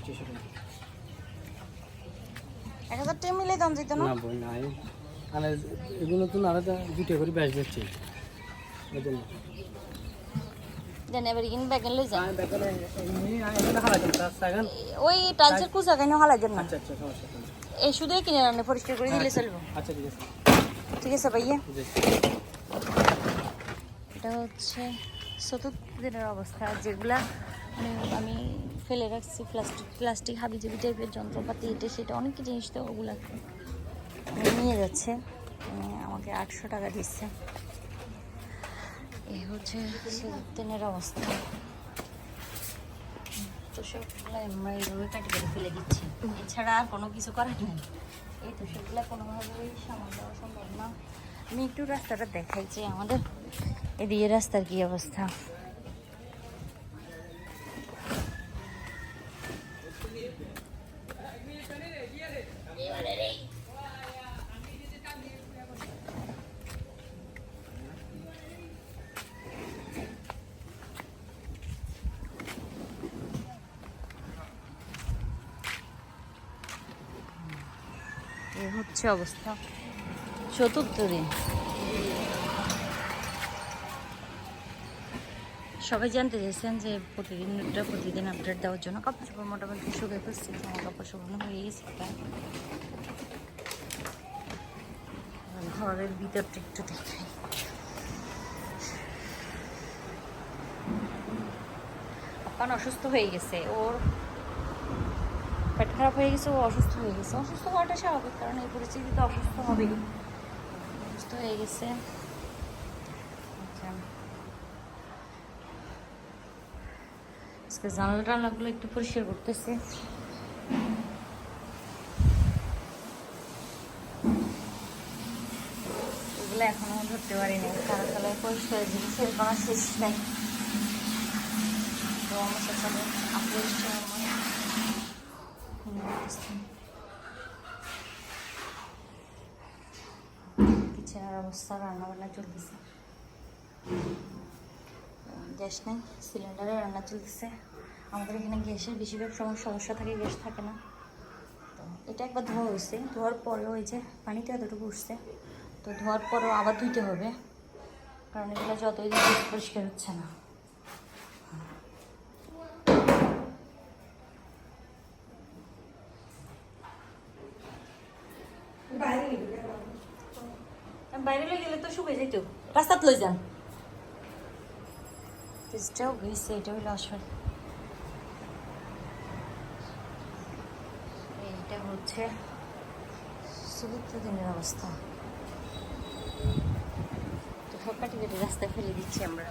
স্টেশনে এক হাজার টাকা মিলে দাম যেত না? না বই নাই। আর এগুলো তো নারা দুটো করে ব্যাস বেচছে দেন এবার কিন ব্যাগেন লই যান আমি বেকারে এমনি এখানে হারা যাবে তার সাগান। ওই টাইলসের কুচা কেন হালাই দেন না। আচ্ছা আচ্ছা এই কিনে রান্না পরিষ্কার করে দিলে চলবে। আচ্ছা ঠিক আছে। ঠিক আছে ভাইয়া। এটা হচ্ছে চতুর্থ দিনের অবস্থা যেগুলা আমি ফেলে রাখছি, প্লাস্টিক প্লাস্টিক হাবিজাবি টাইপের যন্ত্রপাতি, এটা, সেটা, অনেক জিনিস তো ওগুলা নিয়ে যাচ্ছে আমাকে আটশো টাকা দিচ্ছে। এই হচ্ছে চতুর্থ দিনের অবস্থা। তো সবগুলো আমরা এইভাবে কাটি করে ফেলে দিচ্ছি। এছাড়া আর কোনো কিছু করার নেই। এই তো সেগুলো কোনোভাবেই সামাল দেওয়া সম্ভব না। আমি একটু রাস্তাটা দেখাই যে আমাদের এদিকে রাস্তার কি অবস্থা। হচ্ছে অবস্থা। চতুর্থ দিন। সবাই জানতে চাইছেন যে প্রতিদিনটা প্রতিদিন আপডেট দেওয়ার জন্য কাপড় চোপড় মোটামুটি শুকিয়ে ফেলছি জামা কাপড় শুকানো হয়ে গেছে ঘরের ভিতরটা একটু দেখাই। আপান অসুস্থ হয়ে গেছে, ওর পেট খারাপ হয়ে গেছে, ও অসুস্থ হয়ে গেছে। অসুস্থ হওয়াটা স্বাভাবিক, কারণ এই পরিস্থিতিতে অসুস্থ হবেই। অসুস্থ হয়ে গেছে। আচ্ছা। আজকে জানলা টানলাগুলো একটু পরিষ্কার করতেছে। এগুলো এখনও ধরতে পারিনি। কারও তলায় পরিষ্কার জিনিসের কোনো শেষ নেই। তো আমার সাথে আপু কিচেনের অবস্থা রান্না বান্না চলতেছে। গ্যাস নেই সিলিন্ডারে রান্না চলতেছে। আমাদের এখানে গ্যাসের বেশিরভাগ সময় সমস্যা থাকে, গ্যাস থাকে না। তো এটা একবার ধোয়া হয়েছে। ধোয়ার পরেও ওই যে পানিটা এতটুকু উঠছে। তো ধোয়ার পরেও আবার ধুইতে হবে। কারণ এগুলো যতই পরিষ্কার হচ্ছে না। বাইরে গেলে তো শুকিয়ে যেত রাস্তাত লই যান। ফ্রিজটাও গেছে এটা হইল আসল এইটা হচ্ছে চতুর্থ দিনের অবস্থা। তো সব কাটি কেটে রাস্তায় ফেলে দিচ্ছি আমরা।